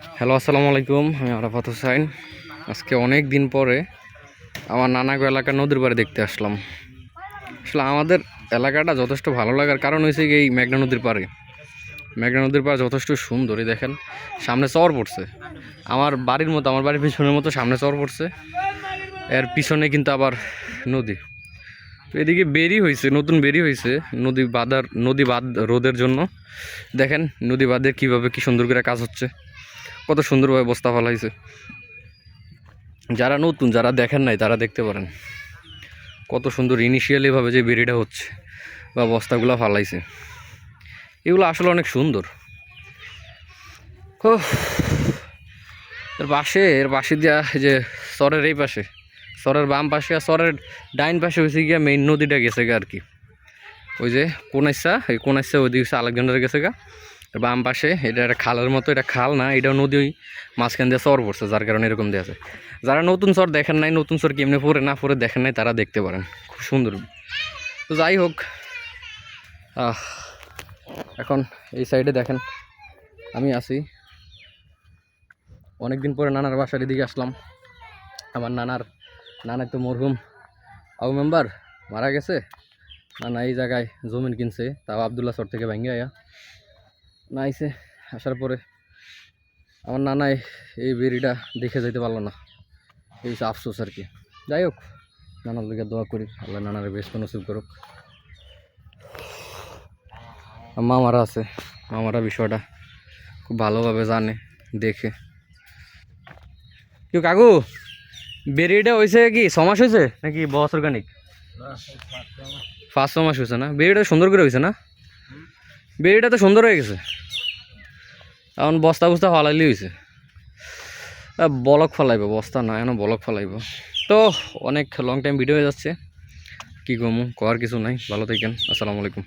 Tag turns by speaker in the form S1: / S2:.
S1: Hello, আসসালামু আলাইকুম। আমি আরাফাত হুসাইন। আজকে অনেক দিন পরে আমার নানাগো এলাকার নদীর পাড়ে দেখতে আসলাম। আসলে আমাদের এলাকাটা যথেষ্ট ভালো লাগার কারণ হয়েছে এই মেঘনা নদীর পাড়ে। মেঘনা নদীর পাড় যথেষ্ট সুন্দর এই দেখেন। সামনে চর পড়ছে। আমার বাড়ির মতো, আমার বাড়ির পিছনের মতো সামনে চর পড়ছে। এর পিছনে কিন্তু আবার নদী। তো এদিকে বেরি হয়েছে, নতুন বেরি হয়েছে নদী বাঁধার, নদী বাঁধ রোদের জন্য। দেখেন নদী বাঁধের কীভাবে কী সুন্দর করে কাজ হচ্ছে। কত সুন্দরভাবে বস্তা ফেলাইছে। যারা নতুন, যারা দেখেন নাই, তারা দেখতে পারেন। কত সুন্দর ইনিশিয়ালিভাবে যে বেরিটা হচ্ছে বা বস্তাগুলো ফালাইছে। এগুলো আসলে অনেক সুন্দর। ও এর পাশে এর পাশে দিয়া যে সরের এই পাশে, সরের বাম পাশে আর সরের ডাইন পাশে হয়েছে গিয়া মেইন নদীটা গেছে গা আর কি। ওই যে কোনাইসা, এই কোনাইসা ওই দিকে আলেকজান্ডার গেছে গা। বাম পাশে, এটা একটা খালের মতো, এটা খাল না এটা নদী মাঝখান দিয়ে চর পড়ছে, যার কারণে এরকম দিয়ে আছে। যারা নতুন চর দেখেন নাই, নতুন চর কেমনি পরে না পরে দেখেন নাই, তারা দেখতে পারেন। খুব সুন্দর। তো যাই হোক এখন এই সাইডে দেখেন, আমি আছি। অনেক দিন পরে নানার বাসার এদিকে আসলাম। আমার নানার, নানা তো মরহুম। আবু মেম্বার মারা গেছে। নানা এই জায়গায় জমিন কিনছে, তাও আবদুল্লাহ সর থেকে ভেঙে আয়া। না আইসে আসার পরে আমার নানাই এই বেরিটা দেখে যেতে পারল না। এই আফসোস আর কি। যাই হোক নানার দিকে দোয়া করি আল্লাহ নানার বেশ নসিব করুক। মামারা আছে মামারা বিষয়টা খুব ভালোভাবে জানে দেখে। কেউ কাকু বেরিটা হয়েছে কি ছমাস হয়েছে নাকি বছর খানিক পাঁচ ছ মাস। হয়েছে না? বেরিটা সুন্দর করে হয়েছে না? বেরিটা তো সুন্দর হয়ে গেছে। এখন বস্তা বস্তা ফলাইলে হয়েছে। বলক ফলাইব, বস্তা না, এখন বলক ফলাইব। তো অনেক লং টাইম ভিডিও হয়ে যাচ্ছে। কী কমু করার কিছু নাই। ভালো থাকেন, আসসালামু আলাইকুম।